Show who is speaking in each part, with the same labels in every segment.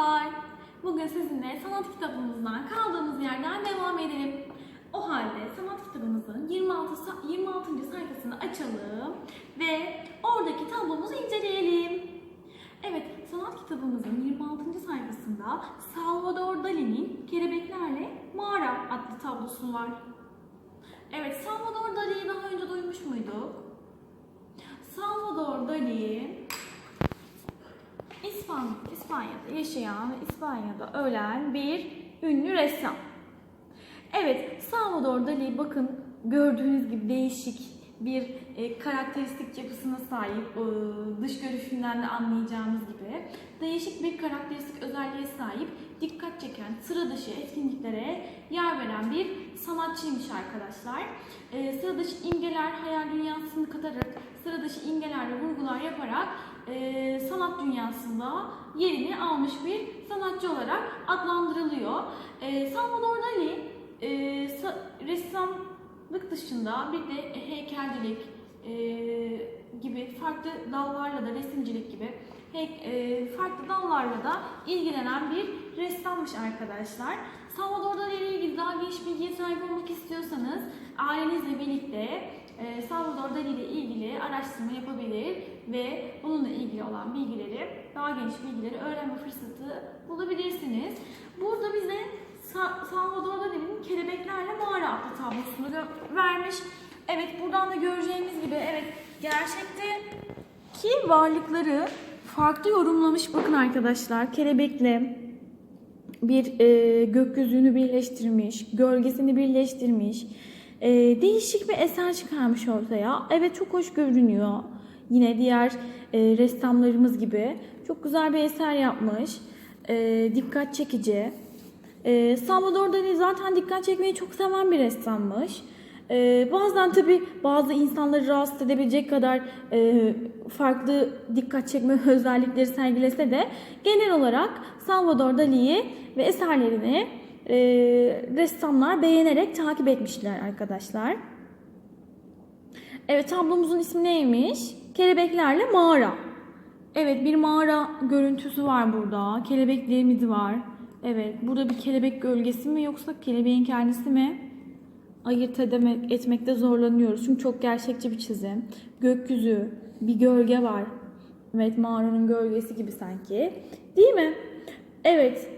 Speaker 1: çocuklar. Bugün sizinle sanat kitabımızdan kaldığımız yerden devam edelim. O halde sanat kitabımızın 26, sa- 26. sayfasını açalım ve oradaki tablomuzu inceleyelim. Evet, sanat kitabımızın 26. sayfasında Salvador Dali'nin Kelebeklerle Mağara adlı tablosu var. Evet, Salvador Dali'yi daha önce duymuş muyduk? Salvador Dali İspan, İspanya'da yaşayan İspanya'da ölen bir ünlü ressam. Evet, Salvador Dali bakın gördüğünüz gibi değişik bir e, karakteristik yapısına sahip, e, dış görüşünden de anlayacağımız gibi değişik bir karakteristik özelliğe sahip, dikkat çeken, sıra dışı etkinliklere yer veren bir sanatçıymış arkadaşlar. E, sıra dışı imgeler, hayal dünyasını katarak, sıra dışı imgeler vurgular yaparak e, sanat dünyasında yerini almış bir sanatçı olarak adlandırılıyor. E, Salvador Dali e, sa- ressamlık dışında bir de heykelcilik e, gibi farklı dallarla da resimcilik gibi e, farklı dallarla da ilgilenen bir ressammış arkadaşlar. Salvador Dali ile ilgili daha geniş bilgiye sahip olmak istiyorsanız ailenizle birlikte e, Salvador Dali ile ilgili araştırma yapabilir ve bununla ilgili olan bilgileri, daha geniş bilgileri öğrenme fırsatı bulabilirsiniz. Burada bize Sa- Salvador Dali'nin Kelebeklerle Mağara adlı tablosunu vermiş. Evet buradan da göreceğimiz gibi evet gerçekte ki varlıkları farklı yorumlamış. Bakın arkadaşlar kelebekle bir e, gökyüzünü birleştirmiş, gölgesini birleştirmiş. E, değişik bir eser çıkarmış ortaya. Evet çok hoş görünüyor. Yine diğer e, ressamlarımız gibi. Çok güzel bir eser yapmış. E, dikkat çekici. E, Salvador Dali zaten dikkat çekmeyi çok seven bir ressammış. Ee, bazen tabi bazı insanları rahatsız edebilecek kadar e, farklı dikkat çekme özellikleri sergilese de genel olarak Salvador Dali'yi ve eserlerini e, ressamlar beğenerek takip etmişler arkadaşlar. Evet tablomuzun ismi neymiş? Kelebeklerle mağara. Evet bir mağara görüntüsü var burada. Kelebeklerimiz var. Evet burada bir kelebek gölgesi mi yoksa kelebeğin kendisi mi? Ayırt edemek, etmekte zorlanıyoruz. Çünkü çok gerçekçi bir çizim. Gökyüzü, bir gölge var. Evet mağaranın gölgesi gibi sanki. Değil mi? Evet.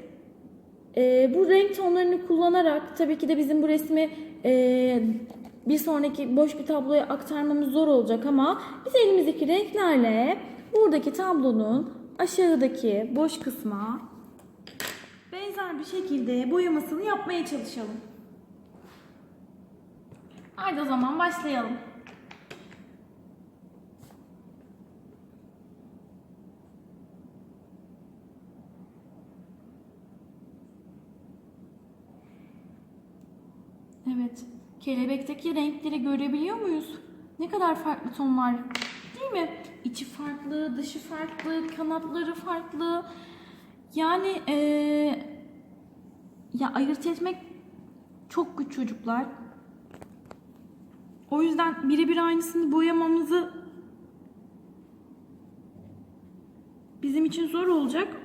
Speaker 1: Ee, bu renk tonlarını kullanarak tabii ki de bizim bu resmi e, bir sonraki boş bir tabloya aktarmamız zor olacak ama biz elimizdeki renklerle buradaki tablonun aşağıdaki boş kısma benzer bir şekilde boyamasını yapmaya çalışalım. Haydi o zaman başlayalım. Evet. Kelebekteki renkleri görebiliyor muyuz? Ne kadar farklı tonlar. Değil mi? İçi farklı, dışı farklı, kanatları farklı. Yani eee, ya ayırt etmek çok güç çocuklar. O yüzden birebir aynısını boyamamızı bizim için zor olacak.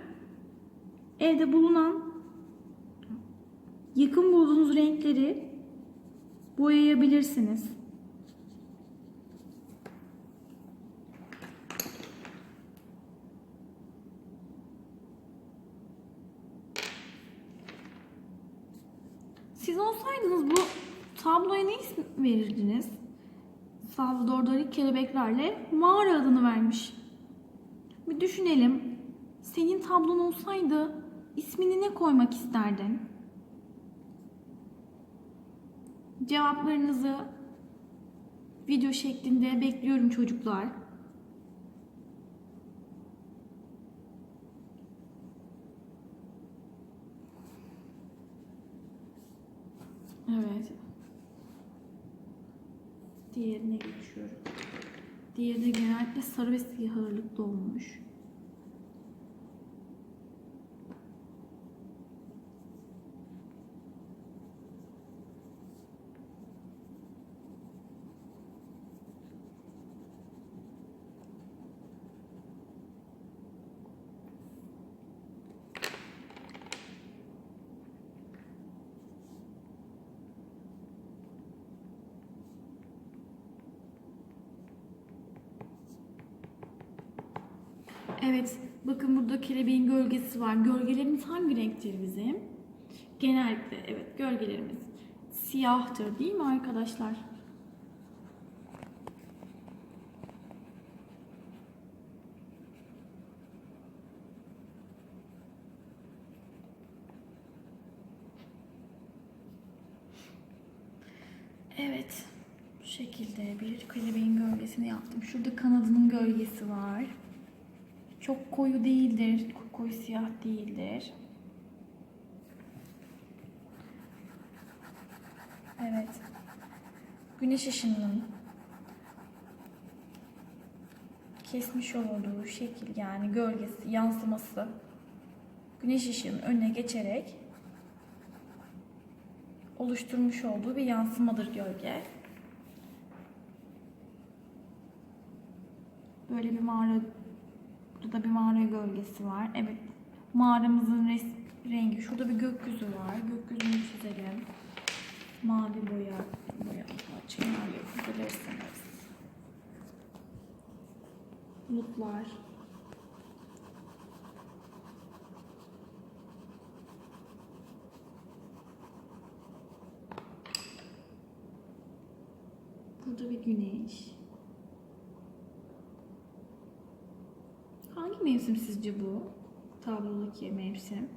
Speaker 1: Evde bulunan yakın bulduğunuz renkleri boyayabilirsiniz. Siz olsaydınız bu tabloya ne isim verirdiniz? Salvador Dali kelebeklerle mağara adını vermiş. Bir düşünelim. Senin tablon olsaydı ismini ne koymak isterdin? Cevaplarınızı video şeklinde bekliyorum çocuklar. Evet. Diğerine geçiyorum. Diğeri de genellikle sarı ve siyah ağırlıklı olmuş. Evet, bakın burada kelebeğin gölgesi var. Gölgelerimiz hangi renktir bizim? Genellikle evet gölgelerimiz siyahtır değil mi arkadaşlar? Evet. Bu şekilde bir kelebeğin gölgesini yaptım. Şurada kanadının gölgesi var. Çok koyu değildir. Koyu siyah değildir. Evet. Güneş ışınının kesmiş olduğu şekil yani gölgesi, yansıması güneş ışığının önüne geçerek oluşturmuş olduğu bir yansımadır gölge. Böyle bir mağara, burada bir mağara gölgesi var. Evet, mağaramızın res- rengi. Şurada bir gökyüzü var. Gökyüzünü çizelim. Mavi boya, boya açıklar yapabilirsiniz. Bulutlar. Burada bir güneş. Hangi mevsim sizce bu? Tablodaki mevsim.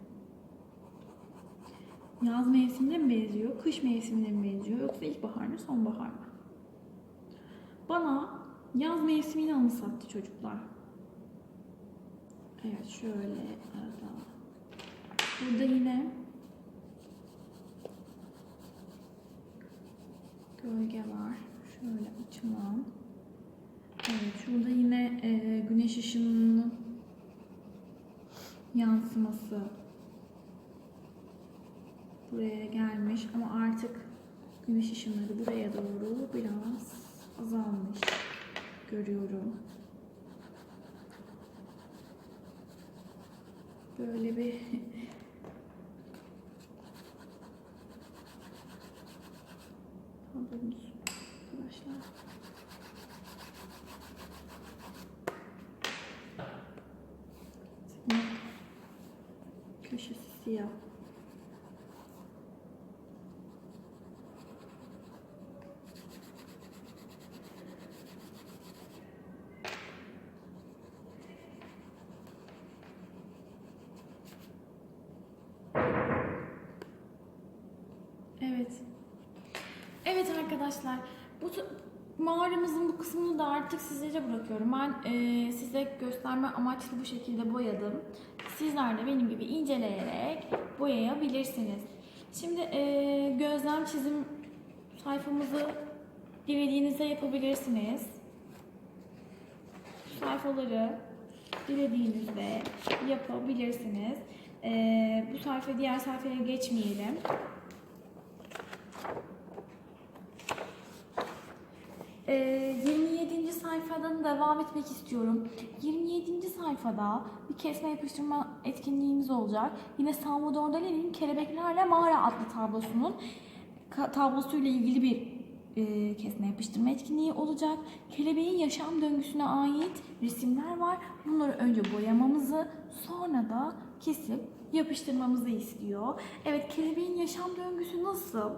Speaker 1: Yaz mevsimine mi benziyor, kış mevsimine mi benziyor yoksa ilkbahar mı, sonbahar mı? Bana yaz mevsimini anımsattı çocuklar. Evet şöyle arada. Burada yine gölge var. Şöyle açılan. Evet şurada yine e, güneş ışınının yansıması buraya gelmiş ama artık güneş ışınları buraya doğru biraz azalmış görüyorum. Böyle bir tablomuz arkadaşlar. Köşesi siyah. Evet. Evet arkadaşlar. Bu mağaramızın bu kısmını da artık sizlere bırakıyorum. Ben e, size gösterme amaçlı bu şekilde boyadım. Sizler de benim gibi inceleyerek boyayabilirsiniz. Şimdi e, gözlem çizim sayfamızı dilediğinizde yapabilirsiniz. Sayfaları dilediğinizde yapabilirsiniz. E, bu sayfa diğer sayfaya geçmeyelim. 27. sayfadan devam etmek istiyorum. 27. sayfada bir kesme yapıştırma etkinliğimiz olacak. Yine Salvador Dali'nin Kelebeklerle Mağara adlı tablosunun tablosuyla ilgili bir e, kesme yapıştırma etkinliği olacak. Kelebeğin yaşam döngüsüne ait resimler var. Bunları önce boyamamızı sonra da kesip yapıştırmamızı istiyor. Evet kelebeğin yaşam döngüsü nasıl?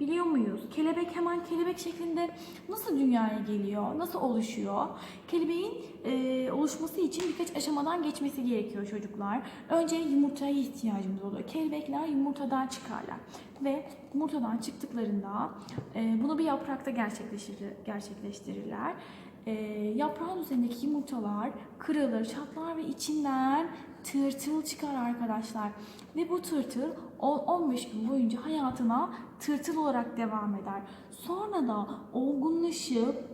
Speaker 1: Biliyor muyuz? Kelebek hemen kelebek şeklinde nasıl dünyaya geliyor? Nasıl oluşuyor? Kelebeğin e, oluşması için birkaç aşamadan geçmesi gerekiyor çocuklar. Önce yumurtaya ihtiyacımız oluyor. Kelebekler yumurtadan çıkarlar. Ve yumurtadan çıktıklarında e, bunu bir yaprakta gerçekleştirir, gerçekleştirirler. E, yaprağın üzerindeki yumurtalar kırılır, çatlar ve içinden tırtıl çıkar arkadaşlar. Ve bu tırtıl 10-15 gün boyunca hayatına tırtıl olarak devam eder. Sonra da olgunlaşıp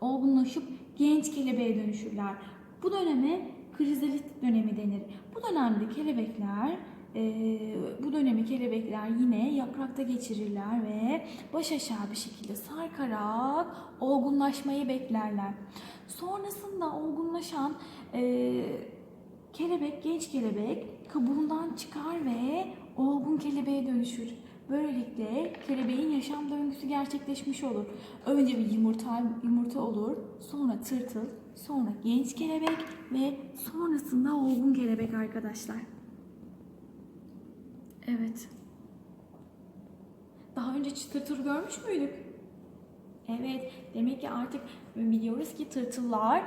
Speaker 1: olgunlaşıp genç kelebeğe dönüşürler. Bu döneme krizalit dönemi denir. Bu dönemde kelebekler e, bu dönemi kelebekler yine yaprakta geçirirler ve baş aşağı bir şekilde sarkarak olgunlaşmayı beklerler. Sonrasında olgunlaşan e, kelebek, genç kelebek kabuğundan çıkar ve olgun kelebeğe dönüşür. Böylelikle kelebeğin yaşam döngüsü gerçekleşmiş olur. Önce bir yumurta, yumurta olur, sonra tırtıl, sonra genç kelebek ve sonrasında olgun kelebek arkadaşlar. Evet. Daha önce tırtıl görmüş müydük? Evet, demek ki artık biliyoruz ki tırtıllar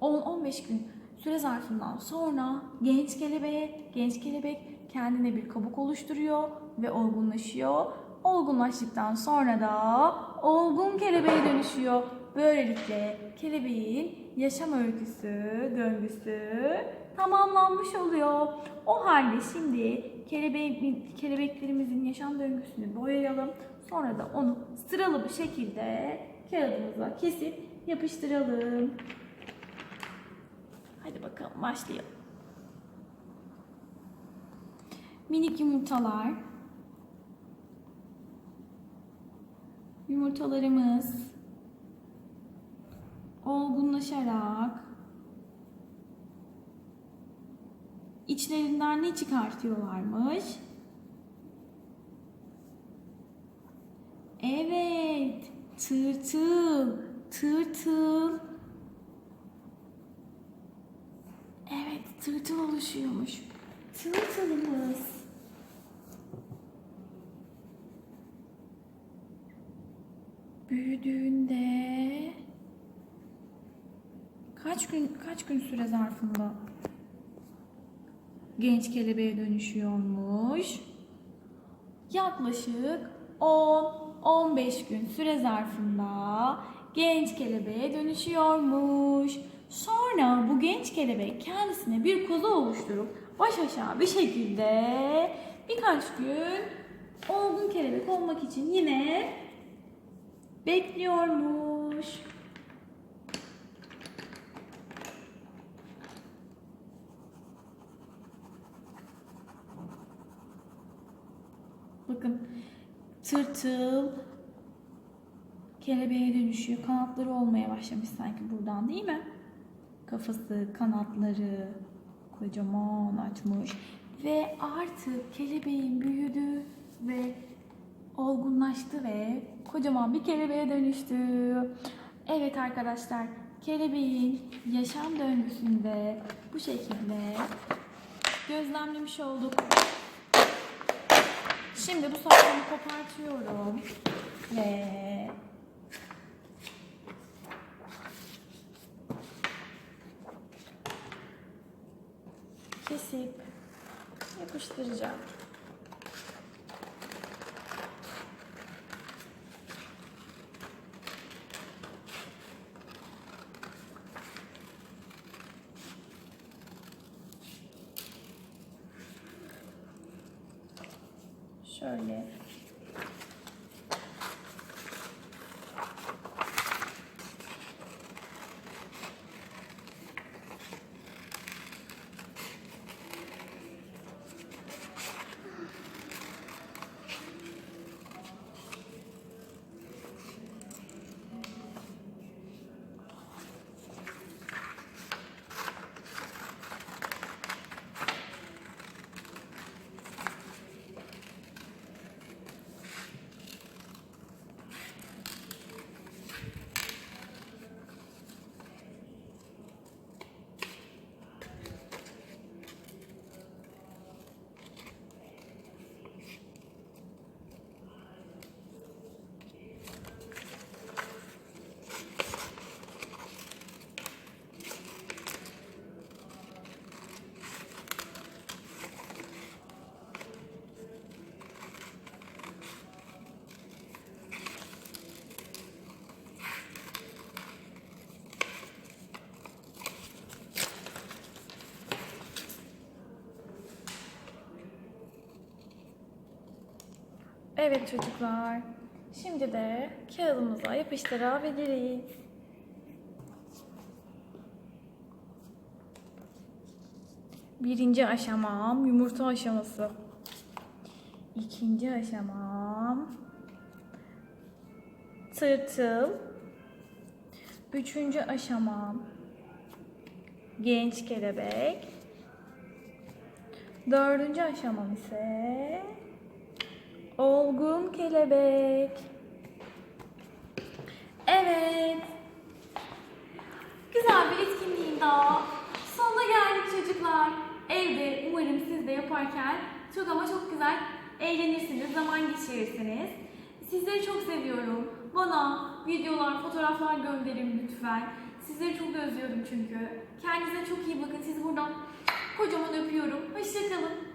Speaker 1: 10-15 gün süre zarfından sonra genç kelebeğe, genç kelebek kendine bir kabuk oluşturuyor ve olgunlaşıyor. Olgunlaştıktan sonra da olgun kelebeğe dönüşüyor. Böylelikle kelebeğin yaşam öyküsü, döngüsü tamamlanmış oluyor. O halde şimdi kelebeğin, kelebeklerimizin yaşam döngüsünü boyayalım. Sonra da onu sıralı bir şekilde kağıdımıza kesip yapıştıralım. Hadi bakalım başlayalım. Minik yumurtalar. Yumurtalarımız olgunlaşarak içlerinden ne çıkartıyorlarmış? Evet, tırtıl, tırtıl. Evet, tırtıl oluşuyormuş. Tırtılımız. Büyüdüğünde kaç gün kaç gün süre zarfında genç kelebeğe dönüşüyormuş? Yaklaşık 10-15 gün süre zarfında genç kelebeğe dönüşüyormuş. Sonra bu genç kelebek kendisine bir koza oluşturup baş aşağı bir şekilde birkaç gün olgun kelebek olmak için yine bekliyormuş. Bakın tırtıl kelebeğe dönüşüyor. Kanatları olmaya başlamış sanki buradan değil mi? Kafası, kanatları kocaman açmış. Ve artık kelebeğin büyüdü ve olgunlaştı ve kocaman bir kelebeğe dönüştü. Evet arkadaşlar, kelebeğin yaşam döngüsünde bu şekilde gözlemlemiş olduk. Şimdi bu saplarını kopartıyorum ve kesip yapıştıracağım. Şöyle. Evet çocuklar. Şimdi de kağıdımıza yapıştırabiliriz. Birinci aşamam yumurta aşaması. İkinci aşamam tırtıl. Üçüncü aşamam genç kelebek. Dördüncü aşamam ise Olgun kelebek. Evet. Güzel bir etkinliğin daha sonuna geldik çocuklar. Evde umarım siz de yaparken çok ama çok güzel eğlenirsiniz, zaman geçirirsiniz. Sizleri çok seviyorum. Bana videolar, fotoğraflar gönderin lütfen. Sizleri çok özlüyorum çünkü. Kendinize çok iyi bakın. Sizi buradan kocaman öpüyorum. Hoşçakalın.